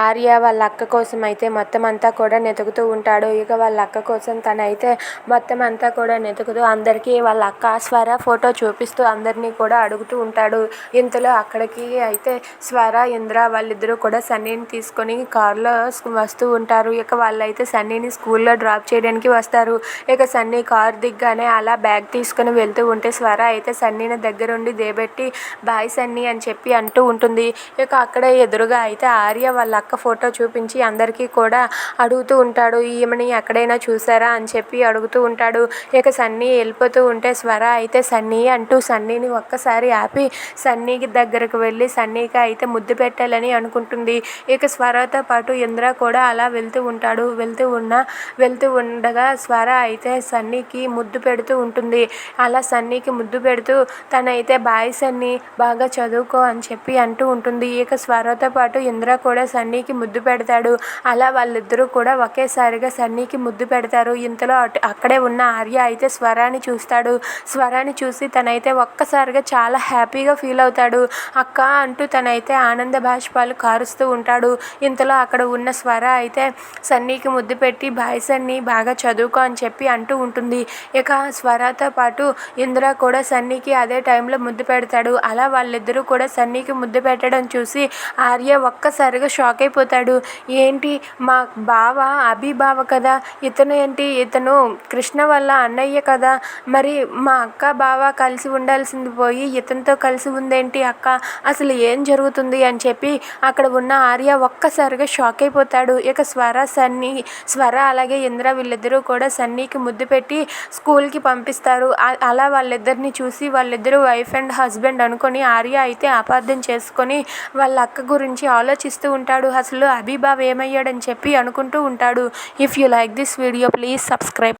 ఆర్య వాళ్ళ అక్క కోసం అయితే మొత్తం అంతా కూడా వెతుకుతూ ఉంటాడు. ఇక వాళ్ళ అక్క కోసం తనైతే మొత్తం అంతా కూడా వెతుకుతూ అందరికీ వాళ్ళ అక్క స్వర ఫోటో చూపిస్తూ అందరినీ కూడా అడుగుతూ ఉంటాడు. ఇంతలో అక్కడికి అయితే స్వర ఇంద్ర వాళ్ళిద్దరూ కూడా సన్నీని తీసుకొని కారులో వస్తూ ఉంటారు. ఇక వాళ్ళైతే సన్నీని స్కూల్లో డ్రాప్ చేయడానికి వస్తారు. ఇక సన్నీ కారు దిగ్గానే అలా బ్యాగ్ తీసుకొని వెళ్తూ ఉంటే స్వర అయితే సన్నీని దగ్గరుండి దేబెట్టి బాయ్ సన్నీ అని చెప్పి అంటూ ఉంటుంది. ఇక అక్కడే ఎదురుగా అయితే ఆర్య వాళ్ళ అక్క ఫోటో చూపించి అందరికీ కూడా అడుగుతూ ఉంటాడు ఈమెని ఎక్కడైనా చూసారా అని చెప్పి అడుగుతూ ఉంటాడు. ఇక సన్నీ వెళ్ళిపోతూ ఉంటే స్వర అయితే సన్నీ అంటూ సన్నీని ఒక్కసారి ఆపి సన్నీకి దగ్గరకు వెళ్ళి సన్నీకి అయితే ముద్దు పెట్టాలని అనుకుంటుంది. ఇక స్వరతో పాటు ఇంద్ర కూడా అలా వెళ్తూ ఉంటాడు. వెళ్తూ ఉన్న వెళ్తూ ఉండగా స్వర అయితే సన్నీకి ముద్దు పెడుతూ ఉంటుంది. అలా సన్నీకి ముద్దు పెడుతూ తనైతే బాయ్ సన్నీ బాగా చదువుకో అని చెప్పి అంటూ ఉంటుంది. ఇక స్వరతో పాటు ఇంద్ర కూడా సన్నీకి ముద్దు పెడతాడు. అలా వాళ్ళిద్దరూ కూడా ఒకేసారిగా సన్నీకి ముద్దు పెడతారు. ఇంతలో అటు అక్కడే ఉన్న ఆర్య అయితే స్వరాన్ని చూస్తాడు. స్వరాన్ని చూసి తనైతే ఒక్కసారిగా చాలా హ్యాపీగా ఫీల్ అవుతాడు. అక్క అంటూ తనైతే ఆనంద బాష్పాలు కారుస్తూ ఉంటాడు. ఇంతలో అక్కడ ఉన్న స్వర అయితే సన్నీకి ముద్దు పెట్టి బాయ్ సన్నీ బాగా చదువుకో అని చెప్పి అంటూ ఉంటుంది. ఇక స్వరాతో పాటు ఇంద్ర కూడా సన్నీకి అదే టైంలో ముద్దు పెడతాడు. అలా వాళ్ళిద్దరూ కూడా సన్నీకి ముద్దు పెట్టడం చూసి ఆర్య ఒక్కసారిగా షాక్ షాక్ అయిపోతాడు ఏంటి? మా బావ అభి బావ కదా? ఇతను ఏంటి? ఇతను కృష్ణ వల్ల అన్నయ్య కదా? మరి మా అక్క బావ కలిసి ఉండాల్సింది పోయి ఇతనితో కలిసి ఉందేంటి అక్క? అసలు ఏం జరుగుతుంది అని చెప్పి అక్కడ ఉన్న ఆర్య ఒక్కసారిగా షాక్ అయిపోతాడు ఇక స్వర సన్నీ స్వర అలాగే ఇంద్ర వీళ్ళిద్దరూ కూడా సన్నీకి ముద్దు పెట్టి స్కూల్కి పంపిస్తారు. అలా వాళ్ళిద్దరిని చూసి వాళ్ళిద్దరూ వైఫ్ అండ్ హస్బెండ్ అనుకొని ఆర్య అయితే అపార్థం చేసుకొని వాళ్ళ అక్క గురించి ఆలోచిస్తూ ఉంటాడు. అసలు అభిబావ్ ఏమయ్యాడని చెప్పి అనుకుంటూ ఉంటాడు. If you like this video please subscribe